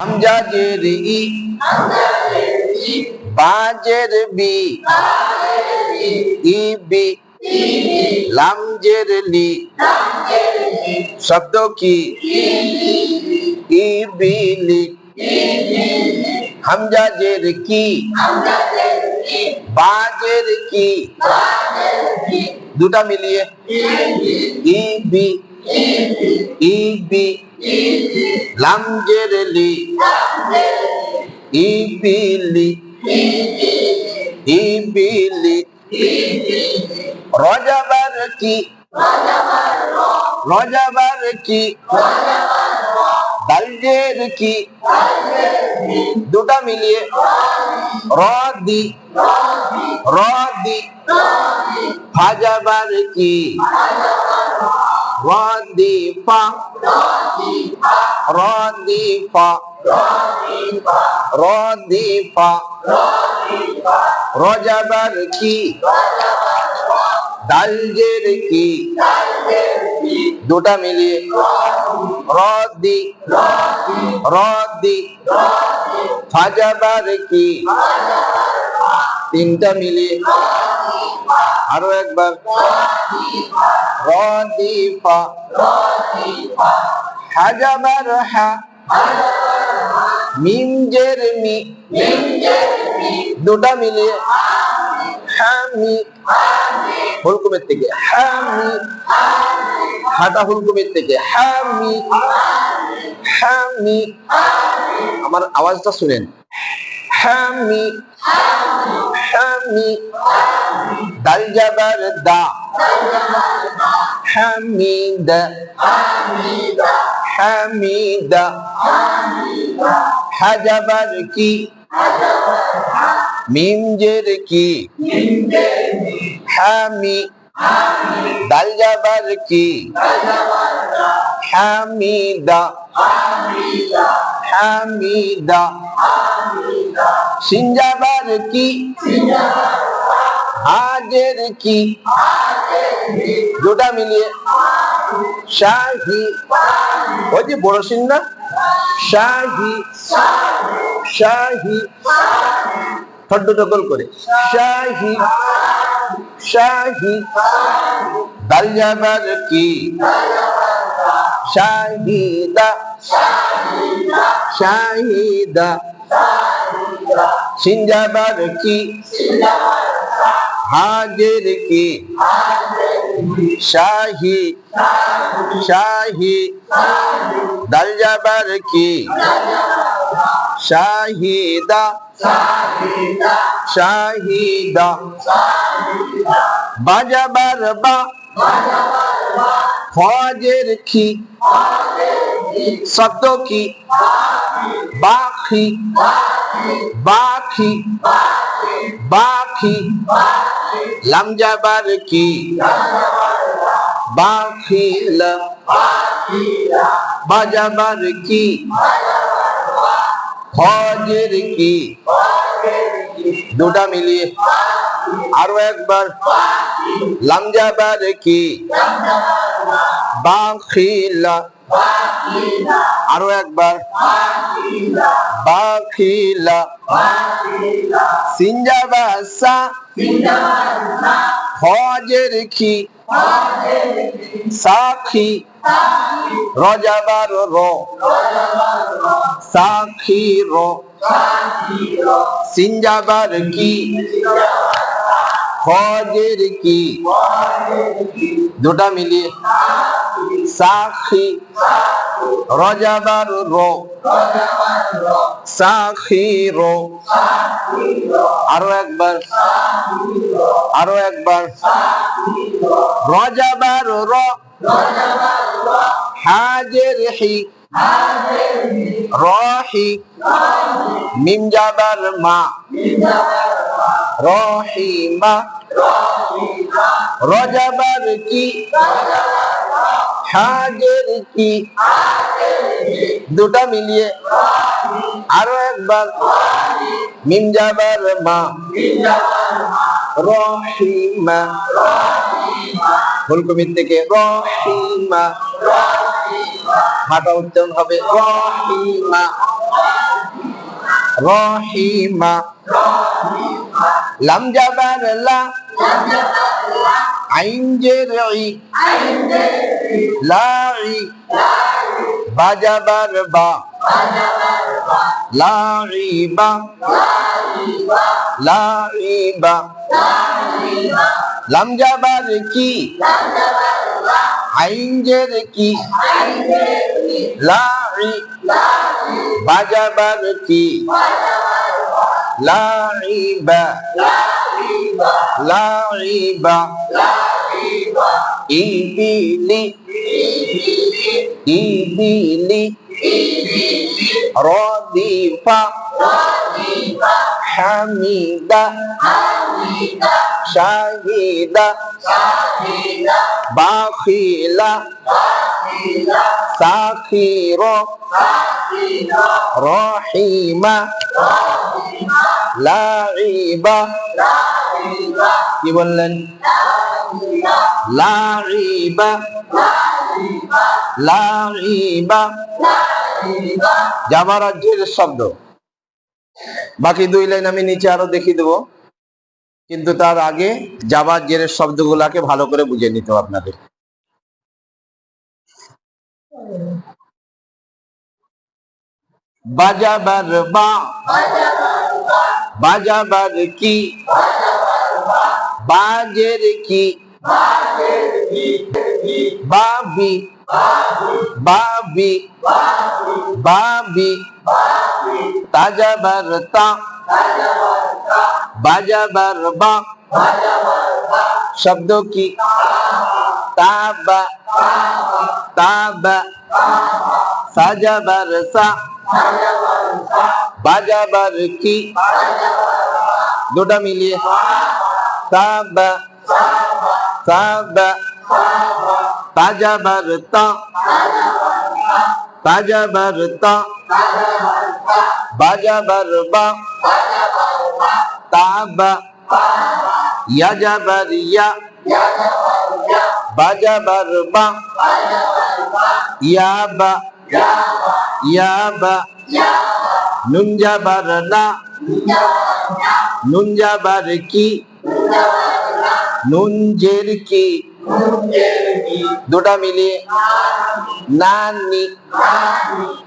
হামজাজের ই বাজের B E B লামজের লি শব্দ কি ই বিলি হামজাজের কি বাজের কি দুটা মিলিয়ে ই বি ই বি লামজের লি ই বিলি ই বিলি রজাবার কি রজাবার কি দালজের কি দুটা মিলিয়ে র দি র দি ফাজাবার কি র দি ফা র দি ফা র দি ফা রজাবার কি দালজের কি দুটা মিলিয়ে রদি রদি ফাজাবার কি তিনটা মিলিয়ে আরও একবার। রদি ফা হাজাবার হা মিমজের মি। দুটা মিলিয়ে হামি। হুলকুমের থেকে। হামি। হাটা হুলকুমের থেকে। হামি। হামি। আমার আওয়াজটা শুনেন। হামি। হামি। দাল দা। হামিদা। হামিদা। হাজাবার কি? মিমজের কি? হামি। দাল কি? হামিদা। হামিদা। সিনজাবার কি? হাজের কি? দুটা মিলিয়ে শাহি। ওই যে বড় সিন না শাহি। শাহি ঠড্ড টকল করে। শাহি। শাহি। দাল জাবার কি? শাহিদা। শাহিদা। সিনজাবার কি হাজের কি? শাহি। শাহি। দাল জাবার কি শাহিদা। শাহিদা। বাজাবার বা। ফজের কি? শব্দ কি বাখি বাখি বাখি লামজাবার কি বাখিল বাজাবার কি ফজের কি দুটা মিলিয়ে আরও একবার লামজাবার কি বাখিলা আরও একবার। বাখিলা সিনজাবাসা। ফজের কি সাখি। রজাবার। র সাখি র সিনজাবার কি ফজের কি দুটা মিলিয়ে। সাখি। রজাবার র সাখি র আরও একবার আরও একবার রজাবার র হাজের হি রহি মিম জাবার মা, রহিমা রজাবার কি, হাজের কি দুটা মিলিয়ে আরও একবার। মিম জাবার মা। রহিমা ফুলকমির থেকে রহিমা মাটা উচ্চারণ হবে রহিমা রহিমা লাম জাবার লা। আইন জের লাই বাজাবার বা। লাইবা লাইবা লাম জাবার কি? আইন জের কি? লাই বাজাবার কি? লাইবা লাইবা ইবিলি ইবিলি রদিফা হামিদা শাহিদা বাখিলা সাখির রহিমা লাইবা কি বললেন লাইবা লাইবা যাবার রাজ্যের শব্দ। বাকি দুই লাইন আমি নিচে আরও দেখিয়ে দেবো। কিন্তু তার আগে যাবার জেরের শব্দগুলাকে ভালো করে বুঝে নিতে হবে আপনাদের। বাজাবার বা, বাজাবার কি বাজের কি বাবি বাবি বাবি তাজাবার তা বাজাবার বা শব্দ কি তাবা তাবা সাজাবার সা বাজাবার কি দুটা মিলিয়ে সাবা तब तब तजबरत तजबरत बजबरब तब यजबरिया बजबरब याब याब नुंजबरना नुंजबर ইয়াবা নুনজাবার না নুনজাবার কি? দুটা মিলিয়ে নানি।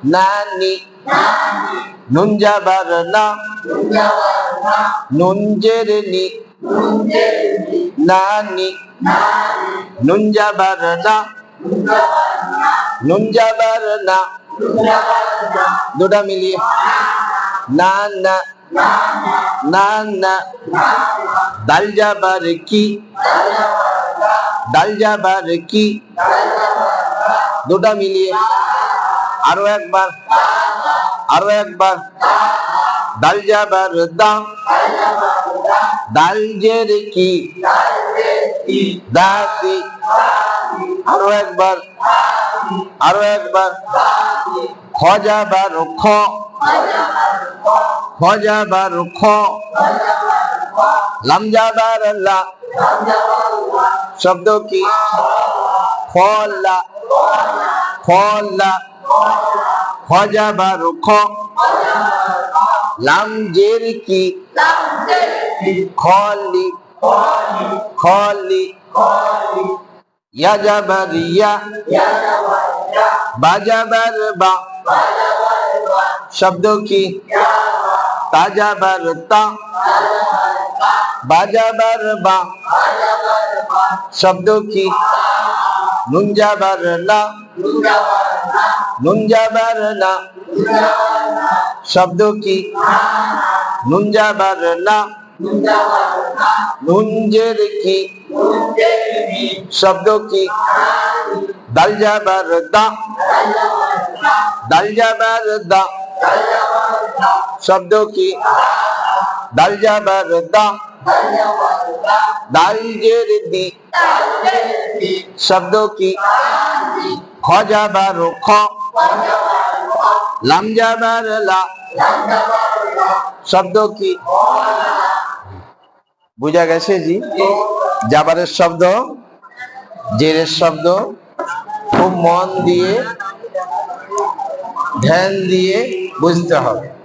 নানি। নুনজাবার না। নুনজের নি। নানি। নুনজাবার না। নুনজাবার না। দুটা মিলিয়ে না না। না না। দাল যাবার কি? দাল যাবার কি? দুটা মিলিয়ে আরও একবার আরও একবার। দাল যাবার দা দাল জের কি? দাদি আরও একবার আরও একবার। খজাবার খ খজাবার খ লামজাবার লা শব্দ কি খলা খলা খজাবার খ লামজের কি খলি খলি ইয়াজাবার ইয়া বাজাবার বা শব্দ কি তাজাবার তা বাজাবার বা শব্দ কি নুনজাবার না নুনজাবার না শব্দ কি নুনজাবার না নুনজের কি শব্দ কি দাল যাবার দা দাল যাবার দা শব্দ কি? দাল যাবার দা। দাল জের দি। শব্দ কি? বুঝা গেছে জি? যাবারের শব্দ, জেরের শব্দ, খুব মন দিয়ে, ধ্যান দিয়ে বুঝতে হবে।